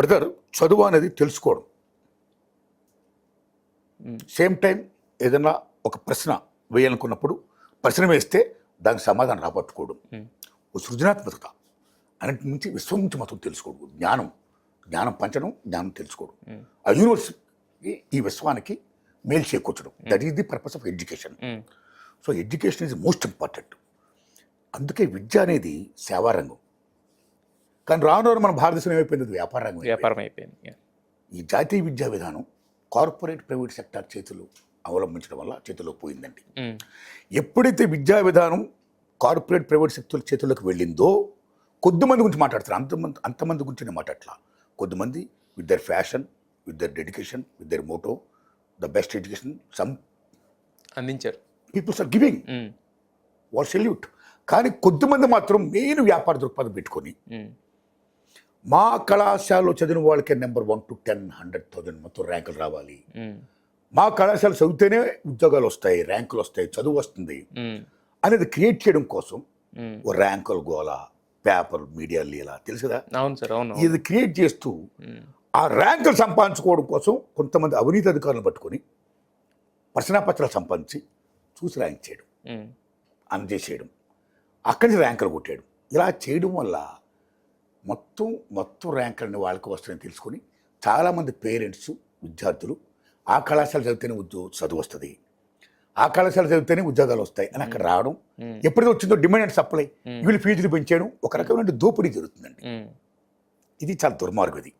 Brother చదువు అనేది తెలుసుకోవడం. సేమ్ టైం ఏదైనా ఒక ప్రశ్న వేయాలనుకున్నప్పుడు ప్రశ్న వేస్తే దానికి సమాధానం రాబట్టుకోవడం. సృజనాత్మకత. అన్నింటి నుంచి విశ్వం నుంచి మొత్తం తెలుసుకోవడం. జ్ఞానం. జ్ఞానం పంచడం జ్ఞానం తెలుసుకోవడం. ఆ యూనివర్స్ ఈ విశ్వానికి మేలు చేకూర్చడం. That is the purpose of education. So education is most important అందుకే విద్య అనేది సేవారంగం. కానీ రాను రాను మన భారతదేశం ఏమైపోయింది వ్యాపార రంగం అయిపోయింది. వ్యాపారం అయిపోయింది. ఈ జాతీయ విద్యా విధానం కార్పొరేట్ ప్రైవేట్ సెక్టార్ చేతులు అవలంబించడం వల్ల చేతిలో పోయిందండి మ్మ్. ఎప్పుడైతే విద్యా విధానం కార్పొరేట్ ప్రైవేట్ సెక్టర్ చేతుల్లోకి వెళ్ళిందో కొద్దిమంది గురించి మాట్లాడతారు అంతమంది అంతమంది గురించి నేను మాట్లాడట్లా కొద్దిమంది with their fashion with their dedication with their motto the best education some అందించారు peoples are giving. What salute కానీ కొద్దిమంది మాత్రం మెయిన్ వ్యాపార దృక్పథం పెట్టుకొని మ్మ్. మా కళాశాలలో చదివిన వాళ్ళకే number one two ten hundred thousand మొత్తం ర్యాంకులు రావాలి. మా కళాశాల చదివితేనే ఉద్యోగాలు వస్తాయి ర్యాంకులు వస్తాయి చదువు వస్తుంది. అనేది క్రియేట్ చేయడం కోసం. ఓ ర్యాంకుల గోల పేపర్ మీడియా లీలా తెలుసు కదా అవును సార్ అవును ఇది క్రియేట్ చేస్తూ. ఆ ర్యాంకులు సంపాదించుకోవడం కోసం కొంతమంది అవినీతి అధికారులను పట్టుకొని ప్రశ్నాపత్రాలు సంపాదించి చూసి ర్యాంక్ చేయడం. అందజేసేయడం అక్కడి నుంచి ర్యాంకులు కొట్టేయడం ఇలా చేయడం వల్ల మొత్తం మొత్తం ర్యాంకులన్నీ వాళ్ళకి వస్తాయని తెలుసుకొని చాలామంది పేరెంట్స్ విద్యార్థులు ఆ కళాశాల చదివితేనే ఉద్యోగం చదువు వస్తుంది ఆ కళాశాల చదివితేనే ఉద్యోగాలు వస్తాయి అని అక్కడ రావడం. ఎప్పుడైతే వచ్చిందో డిమాండ్ అండ్ సప్లై. వీళ్ళు ఫీజులు పెంచేయడం ఒక రకమైన దోపిడీ జరుగుతుందండి. ఇది చాలా దుర్మార్గం ఇది